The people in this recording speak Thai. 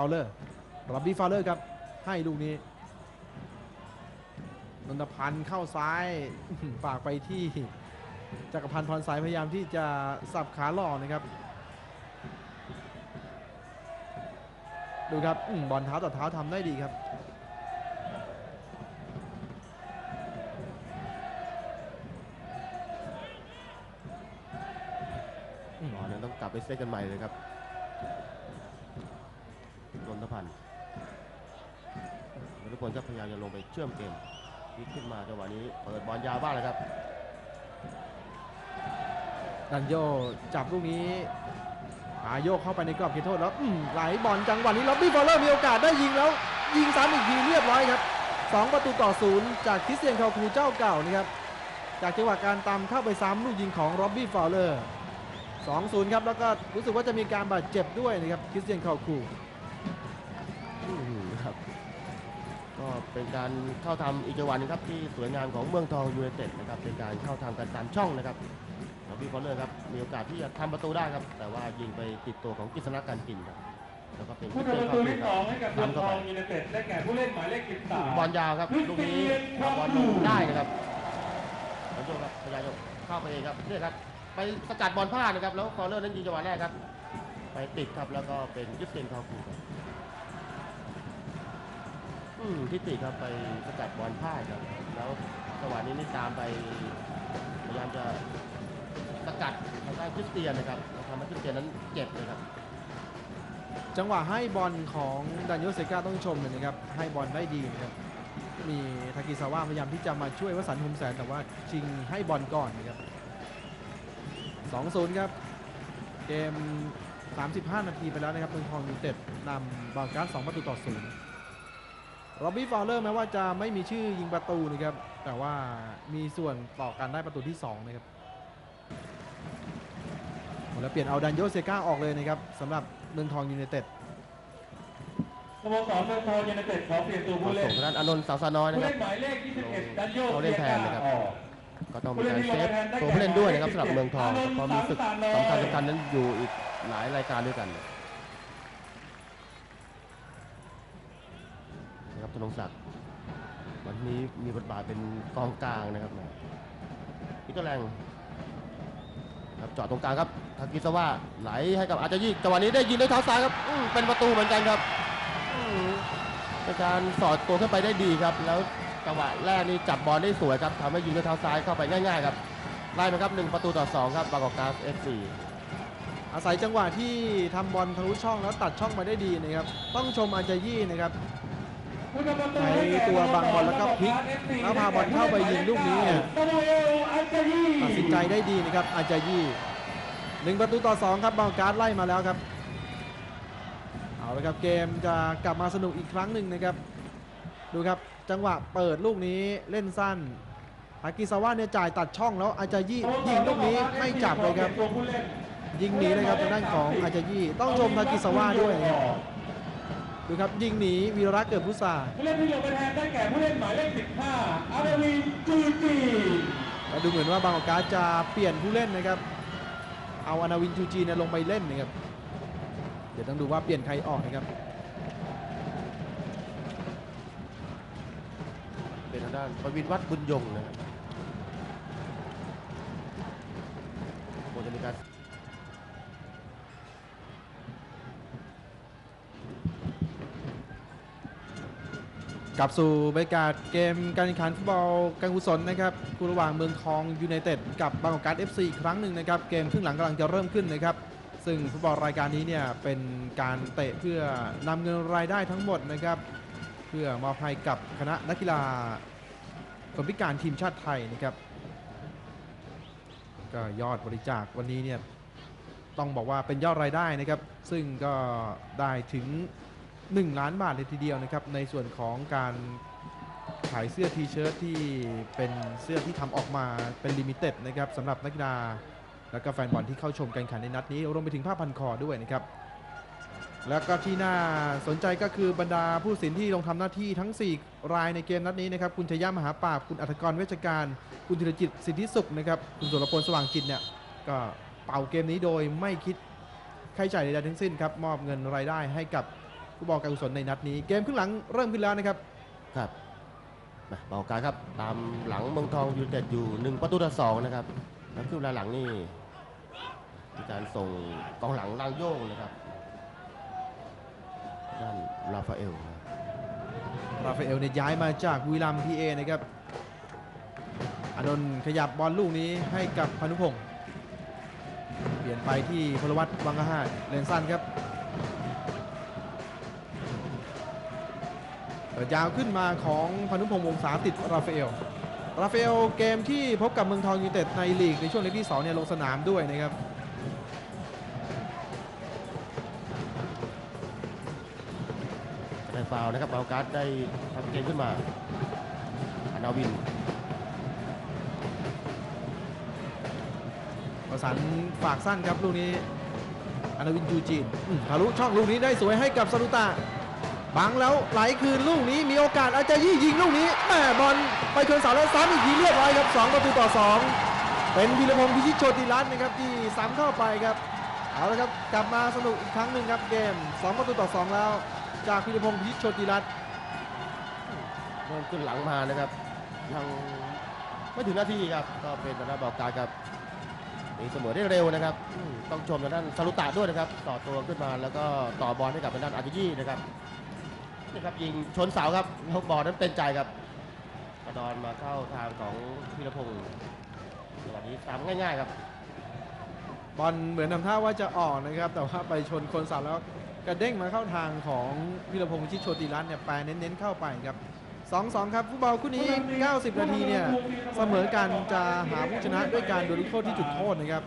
าวเลอร์รับบี้ฟาวเลอร์ครับ ให้ลูกนี้นนทพันธ์เข้าซ้ายฝากไปที่จักรพันธ์พรสายพยายามที่จะสับขาหล่อนะครับ ดูครับอบอลเท้าต่อเท้าทำได้ดีครับบอลนั้นต้องกลับไปเซตกันใหม่เลยครับ นรุพลก็พยายามจะลงไปเชื่อมเกมพลิกขึ้นมาจังหวะนี้เปิดบอลยาวบ้างเลยครับ ดันโยจับลูกนี้หาโยกเข้าไปในกรอบเขตโทษแล้วไหลบอลจังหวะนี้ล็อบบี้ฟอลเลอร์มีโอกาสได้ยิงแล้ว ยิงซ้ำอีกทีเรียบร้อยครับ2ประตูต่อศูนย์จากคริสเตียนคาคูเจ้าเก่านะครับจากจังหวะการตามเข้าไปซ้ำลูกยิงของล็อบบี้ฟอลเลอร์2-0 ครับ แล้วก็รู้สึกว่าจะมีการบาดเจ็บด้วยนะครับคริสเตียนคาคูอื้อหือครับ ก็เป็นการเข้าทำอีกจังหวะหนึงครับที่สวยงามของเมืองทองยูไนเต็ดนะครับเป็นการเข้าทำกันตามช่องนะครับแล้วพี่ฟอลเลอร์ครับมีโอกาสที่จะทำประตูได้ครับ แต่ว่ายิงไปติดตัวของกฤษณะการกินครับแล้วก็เป็นผู้ทำประตูที่สองให้กับเมืองทองยูไนเต็ดได้แก่ผู้เล่นหมายเลข13บอลยาวครับลูกนี้เอาบอลลงได้นะครับแล้วโยกครับพยายามจะเข้าไปเองครับเนี่ยครับไปสกัดบอลพลาดนะครับแล้วฟอลเลอร์นั้นยิงจังหวะแรกครับ ไปติดครับแล้วก็เป็นยุทธเซนคาคูครับ อืมทิติครับไปสกัดบอลพลาดครับแล้วจังหวะนี้นี่ตามไปพยายามจะสกัดทางด้านคริสเตียนนะครับทำให้คริสเตียนนั้นเจ็บเลยครับจังหวะให้บอลของดันโยเซกาต้องชมเลยนะครับให้บอลได้ดีนะครับมีทากิซาวะพยายามที่จะมาช่วยวสันต์หุมแสนแต่ว่าชิงให้บอลก่อนนะครับ2-0 ครับเกม 35 นาทีไปแล้วนะครับเมืองทองยูเต็ดนำบางการ2ประตูต่อศูนย์ โรบบี้ฟาวเลอร์แม้ว่าจะไม่มีชื่อยิงประตูนะครับ แต่ว่ามีส่วนต่อการได้ประตูที่ 2 นะครับแล้วเปลี่ยนเอาดันโยเซกาออกเลยนะครับสำหรับเมืองทองยูไนเต็ดสโมสรเมืองทองยูไนเต็ดขอเปลี่ยนตัวผู้เล่ส่นงทางด้านอานนท์สาวสาน้อยนะผู้ครัเล่บนหมายเลข21ดันโยเขาเล่นแทนนะครับ ออก ก็ต้องมีการเซฟตัวผู้เล่นด้วยนะครับสำหรับเมืองทองเพราะมีศึกสำคัญสำคัญนั้นอยู่อีกหลายรายการด้วยกันนะ ครับธนงศักดิ์วันนี้มีบทบาทเป็นกองกลางนะครับพิกเตรแรงครับจาะตรงกลางครับทากิสวะไหลให้กับอาจจะยิงจังหวะนี้ได้ยิงด้วยเท้าซ้ายครับเป็นประตูเหมือนกันครับเป็นการสอดตัวขึ้นไปได้ดีครับ แล้วจังหวะแรกนี่จับบอลได้สวยครับทำให้ยิงด้วยเท้าซ้ายเข้าไปง่ายๆครับไล่มาครับ1ประตูต่อ2ครับบางกอกกราฟ F4 อาศัยจังหวะที่ทำบอลทะลุช่องแล้วตัดช่องมาได้ดีนะครับ ต้องชมอาจายี่นะครับ ใช้ตัวบังบอลแล้วก็พลิกแล้วพาบอลเข้าไปยิงลูกนี้เนี่ยตัดสินใจได้ดีนะครับอาจายี่หนึ่งประตูต่อสองครับบางการดไล่มาแล้วครับเอาละครับเกมจะกลับมาสนุกอีกครั้งหนึ่งนะครับ ดูครับจังหวะเปิดลูกนี้เล่นสั้นอากิซาวะเนี่ยจ่ายตัดช่องแล้วอาจายี่ยิงลูกนี้ไม่จับเลยครับยิงหนีเลยครับทางด้านของอาจายี่ต้องชมทากิซาวะด้วยครับ ดูครับยิงหนีวีรรักษ์เกิดพุทธาผู้เล่นที่ลงไปแทนได้แก่ผู้เล่นหมายเลข 15 อาราวินจูจีแล้วดูเหมือนว่าบางกอกการดจะเปลี่ยนผู้เล่นนะครับ เอาอนาวินจูจีเนี่ยลงไปเล่นนะครับ เดี๋ยวต้องดูว่าเปลี่ยนใครออกนะครับ เป็นทางด้านประวินวัฒน์บุญยงนะครับคงจะมีการ กลับสู่บรรยากาศเกมการแข่งขันฟุตบอลการกุศลนะครับคู่ระหว่างเมืองทองยูไนเต็ดกับบางกอกการ์ด FC อีกครั้งหนึ่งนะครับเกมครึ่งหลังกำลังจะเริ่มขึ้นนะครับซึ่งฟุตบอลรายการนี้เนี่ยเป็นการเตะเพื่อนำเงินรายได้ทั้งหมดนะครับเพื่อมอบให้กับคณะนักกีฬาคนพิการทีมชาติไทยนะครับก็ยอดบริจาควันนี้เนี่ยต้องบอกว่าเป็นยอดรายได้นะครับ ซึ่งก็ได้ถึง 1 ล้านบาทเลยทีเดียวนะครับ ในส่วนของการขายเสื้อทีเชิ้ตที่เป็นเสื้อที่ทำออกมาเป็นลิมิเต็ดนะครับสำหรับนักกีฬาและก็แฟนบอลที่เข้าชมการแข่งในนัดนี้ รวมไปถึงผ้าพันคอด้วยนะครับ แล้วก็ที่น่าสนใจก็คือบรรดาผู้สินที่ลงทำหน้าที่ทั้ง 4 รายในเกมนัดนี้นะครับ คุณชยามหาปราบ คุณอัธกรเวชการ คุณธีรจิตสิทธิสุขนะครับ คุณสุรพลสว่างจิตเนี่ย ก็เป่าเกมนี้โดยไม่คิดค่าใช้จ่ายใดๆทั้งสิ้นครับ มอบเงินรายได้ให้กับ ฟุตบอลการกุศลในนัดนี้ เกมครึ่งหลังเริ่มขึ้นแล้วนะครับครับมาเบาการครับ ตามหลังเมืองทองยูไนเต็ดอยู่หนึ่งประตูต่อสองนะครับ แล้วครึ่งเวลาหลังนี่มีการส่งกองหลังล่างโยงนะครับด้านราฟาเอลนะครับราฟาเอลเนี่ยย้ายมาจากบุรีรัมย์พีเอนะครับอานนท์ขยับบอลลูกนี้ให้กับพานุพงศ์เปลี่ยนไปที่พลวัตวังกะห้าเลนสั้นครับ ปิดยาวขึ้นมาของพานุพงศ์วงศาติดราฟาเอล ราฟาเอลเกมที่พบกับเมืองทองยูไนเต็ดในลีกในช่วงเล็กที่2เนี่ยลงสนามด้วยนะครับได้ฟาวนะครับเบาการ์ดได้ทำเกมขึ้นมาอานาวินประสานฝากสั้นครับลูกนี้อนาวินยูจีนทะลุช่องลูกนี้ได้สวยให้กับซารุตะ บังแล้วไหลคืนลูกนี้มีโอกาสอาจจะยี่ยิงลูกนี้แม่บอลไปชนเสาแล้วซ้ำอีกทีเรียบร้อยครับ2ประตูต่อ 2 เป็นพีรพงศ์พิชิตโชติรัตน์นะครับที่ซ้ำเข้าไปครับเอาละครับกลับมาสนุกอีกครั้งหนึ่งครับเกม 2 ประตูต่อ 2 แล้ว จากพีรพงศ์พิชิตโชติรัตน์เริ่มขึ้นหลังมานะครับยังไม่ถึงนาทีครับก็เป็นทางด้าบาการครับมีเสมอได้เร็วนะครับ ต้องชมทางด้านซารุตะด้วยนะครับ ต่อตัวขึ้นมาแล้วก็ต่อบอลให้กับทางด้านอาจิยี่นะครับ นี่ครับยิงชนเสาครับลูกบอลนั้นเป็นใจครับกระดอนมาเข้าทางของพีรพงศ์จังหวะนี้ตามง่าย ๆ ครับ บอลเหมือนทำท่าว่าจะออกนะครับ แต่ว่าไปชนคนเสาแล้วกระเด้งมาเข้าทางของพีรพงศ์ชิตโชติรัตน์เนี่ยแปลเน้นๆเข้าไปครับ2-2 ครับฟุตบอลคู่นี้ 90 นาทีเนี่ยเสมอกันจะหาผู้ชนะด้วยการดวลลูกโทษที่จุดโทษนะครับ